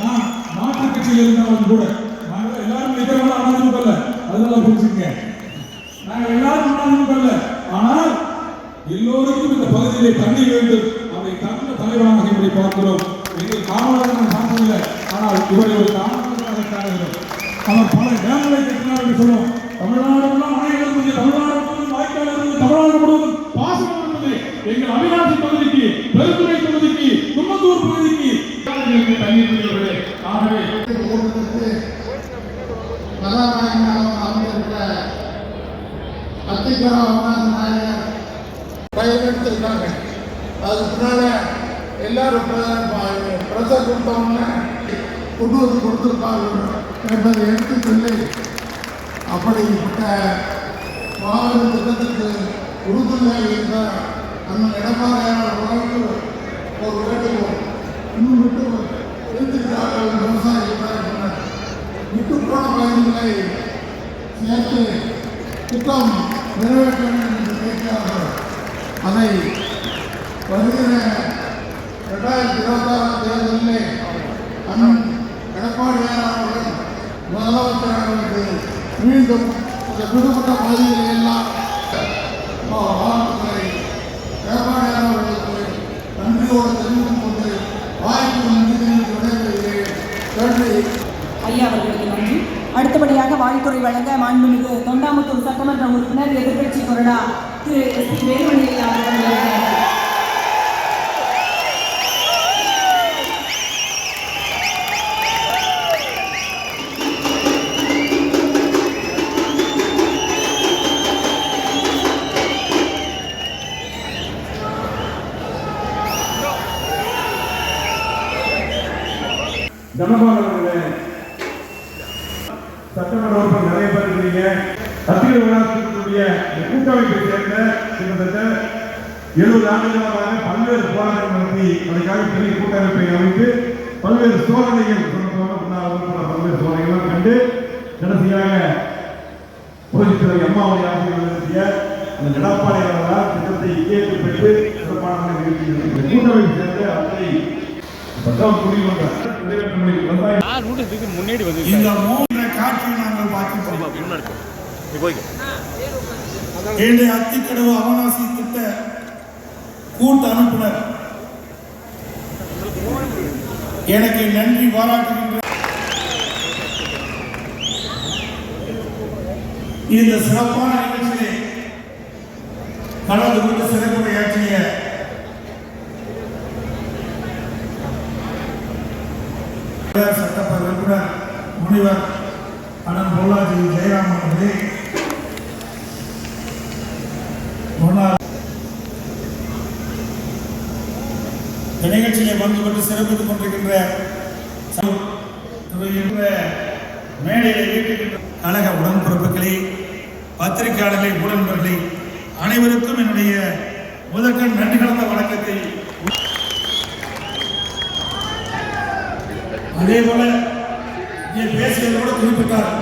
நான் மாற்று கட்சியில் இருந்தவன் கூட. நாங்கள் எல்லாரும் நிக்கிறவங்க அனாதிமுக அல்ல. அதெல்லாம் புரிஞ்சுங்க நாங்கள் எல்லாரும் அனாதிமுக அல்ல. ஆனால் எல்லோருக்கும் இந்த பகுதியிலே தண்ணி வேண்டும். அதை தந்த தலைவராக இவரை பார்க்கிறோம். எங்கள் காமராஜர் பார்க்கவில்லை ஆனால் இவரை ஒரு காமராஜராக காணுகிறோம். அவர் பல டேம்களை கட்டினார் என்று சொல்லுவோம். தமிழ்நாடு தமிழ்நாடு தமிழ்நாடு வாய்க்கால் தமிழ்நாடு முழுவதும் பாசம் இருந்தது எங்கள் அவிநாசி பகுதிக்கு பெருந்துறை பகுதிக்கு கும்பத்தூர் பகுதிக்கு. எங்களுக்கு ஆகவே கதாநாயகனாக அமைந்திருக்கிற அத்திக்கரா அதுக்கு பின்னால எல்லாரும் பிரசர் கொடுத்தவங்க கொண்டு வந்து கொடுத்திருக்கார்கள் என்பதை எடுத்து சொல்லி அப்படிப்பட்ட மாபெரும் திட்டத்திற்கு உறுதுணையாக இருந்த அண்ணன் எடப்பாடியான உறவுக்கு ஒரு வேண்டுகோள் இன்னும் விட்டு எழுத்துக்கிறார்கள் விவசாயிகள் விட்டு போன பகுதிகளை சேர்த்து திட்டம் நிறைவேற்ற வேண்டும் என்று கேட்கிறார்கள். அதை வருகிற ரெண்டாயிரத்தி இருபத்தாறாம் தேர்தலிலே அண்ணன் எடப்பாடியார் அவர்கள் முதலமைச்சர் அவர்களுக்கு மீண்டும் இந்த விடுபட்ட பகுதிகளை எல்லாம் வாழ்த்துக்களை எடப்பாடியார் அவர்களுக்கு நன்றியோடு தெரிவித்துக் கொண்டு வாய்ப்பு நன்றி தெரிவித்து விடைபெறுகிறேன் நன்றி ஐயா அவர்களுக்கு நன்றி அடுத்தபடியாக வாழ்த்துறை வழங்க மாண்புமிகு தொண்டாமுத்தூர் சட்டமன்ற உறுப்பினர் எதிர்கட்சி கொறடா திரு எஸ் பி வேலுமணி ஐயா அவர்கள் வருகிறார்கள். சட்டமன்ற உறுப்பினர் நிறைய பேர் இருக்கிறீங்க. சத்திய விழாத்தினுடைய கூட்டமைப்பை சேர்ந்த கிட்டத்தட்ட எழுபது ஆண்டுகளாக பல்வேறு போராட்டங்கள் நடத்தி அதற்காக பெரிய கூட்டமைப்பை அமைத்து பல்வேறு சோதனைகள் பல்வேறு சோதனைகள் கண்டு கடைசியாக புரட்சித்துறை அம்மாவுடைய ஆசிரியர் நடத்திய அந்த எடப்பாடி அவர்களால் திட்டத்தை ஏற்று பெற்று சிறப்பான கூட்டமைப்பை சேர்ந்த அத்தனை முன்னாடி வந்து இந்த மூன்று காட்சியை நாங்கள் பார்க்கின்றோம் முன்னாடி போ. நீ போய்க்க. என்னுடைய அத்திக்கடவு அவனாசி திட்ட கூட்டு அனுப்புனர். எனக்கு நன்றி பாராட்டுகின்ற இந்த சிறப்பான நிகழ்ச்சியை கலந்து கொண்டு சிறப்புரையாற்றிய சட்டப்பேரவை உறுப்பினர் முனிவர் அண்ணன் பொள்ளாச்சி ஜெயராமன் அவர்களே முன்னாள் இந்த நிகழ்ச்சியிலே பங்கு கொண்டு சிறப்பித்துக் கொண்டிருக்கின்ற மேடையில் வீட்டுகின்ற கழக உடன்பிறப்புகளே பத்திரிகையாளர்களே ஊடகங்களே அனைவருக்கும் என்னுடைய முதற்கண் நன்றி கலந்த வணக்கத்தை அதே போல பேசியதோடு குறிப்பிட்டார்.